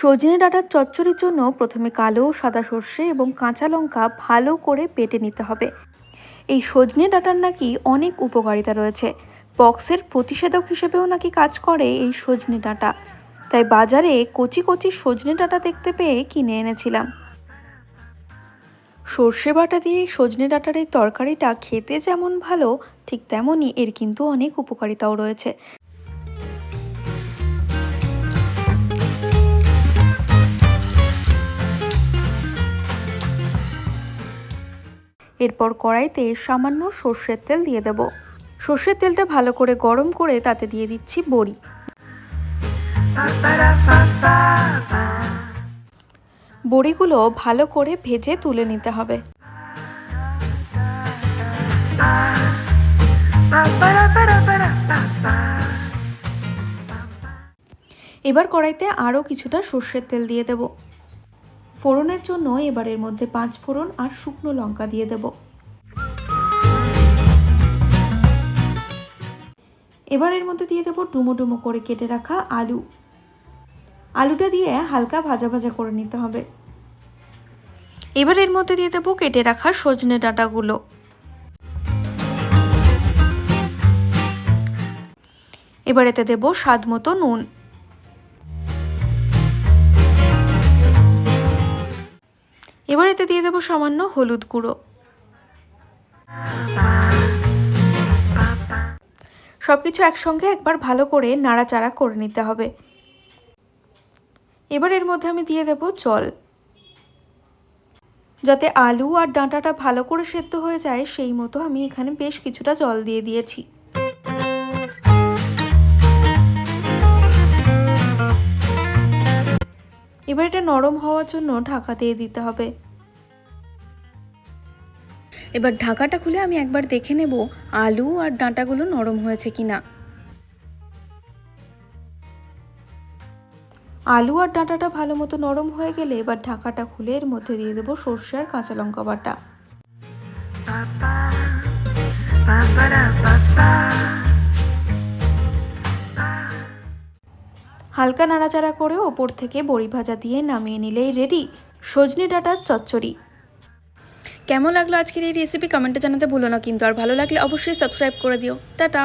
সজনে ডাঁটার চচ্চড়ির জন্য প্রথমে কালো, সাদা সর্ষে এবং কাঁচা লঙ্কা ভালো করে বেটে নিতে হবে। এই সজনে ডাঁটার নাকি অনেক উপকারিতা রয়েছে। পক্সের প্রতিষেধক হিসেবেও নাকি কাজ করে এই সজনে ডাঁটা। তাই বাজারে কচি কচি সজনে ডাঁটা দেখতে পেয়ে কিনে এনেছিলাম। সর্ষে বাটা দিয়ে সজনে ডাঁটার এই তরকারিটা খেতে যেমন ভালো, ঠিক তেমনই এর কিন্তু অনেক উপকারিতাও রয়েছে। এরপর কড়াইতে সামান্য সর্ষের তেল দিয়ে দেব। সর্ষের তেলটা ভালো করে গরম করে তাতে দিয়ে দিচ্ছি বড়ি। বড়িগুলো ভালো করে ভেজে তুলে নিতে হবে। এবার কড়াইতে আরও কিছুটা সর্ষের তেল দিয়ে দেব। ফোড়নের জন্য এবারের মধ্যে পাঁচ ফোড়ন আর শুকনো লঙ্কা দিয়ে দেব। এবার এর মধ্যে দিয়ে দেবো ডুমো ডুমো করে কেটে রাখা আলু। আলুটা দিয়ে হালকা ভাজা ভাজা করে নিতে হবে। এবার এর মধ্যে দিয়ে দেবো কেটে রাখা সজনে ডাঁটাগুলো। এবার এতে দেবো স্বাদ মতো নুন। এবার এতে দিয়ে দেবো সামান্য হলুদ গুঁড়ো। সব কিছু একসঙ্গে একবার ভালো করে নাড়াচাড়া করে নিতে হবে। এবার এর মধ্যে আমি দিয়ে দেব জল। যাতে আলু আর ডাঁটাটা ভালো করে সেদ্ধ হয়ে যায়, সেই মতো আমি এখানে বেশ কিছুটা জল দিয়ে দিয়েছি। এবার এটা নরম হওয়ার জন্য ঢাকা দিয়ে দিতে হবে। এবার ঢাকাটা খুলে আমি একবার দেখে নেব আলু আর ডাঁটাগুলো নরম হয়েছে কিনা। আলু আর ডাঁটাটা ভালো মতো নরম হয়ে গেলে এবার ঢাকাটা খুলে এর মধ্যে দিয়ে দেবো সর্ষে আর কাঁচা লঙ্কা বাটা। হালকা নাড়াচাড়া করে ওপর থেকে বড়ি ভাজা দিয়ে নামিয়ে নিলেই রেডি সজনে ডাঁটার চচ্চড়ি। কেমন লাগল আজকের এই রেসিপি কমেন্টে জানাতে ভুলো না, কিন্তু আর ভালো লাগলে অবশ্যই সাবস্ক্রাইব করে দিও। টাটা!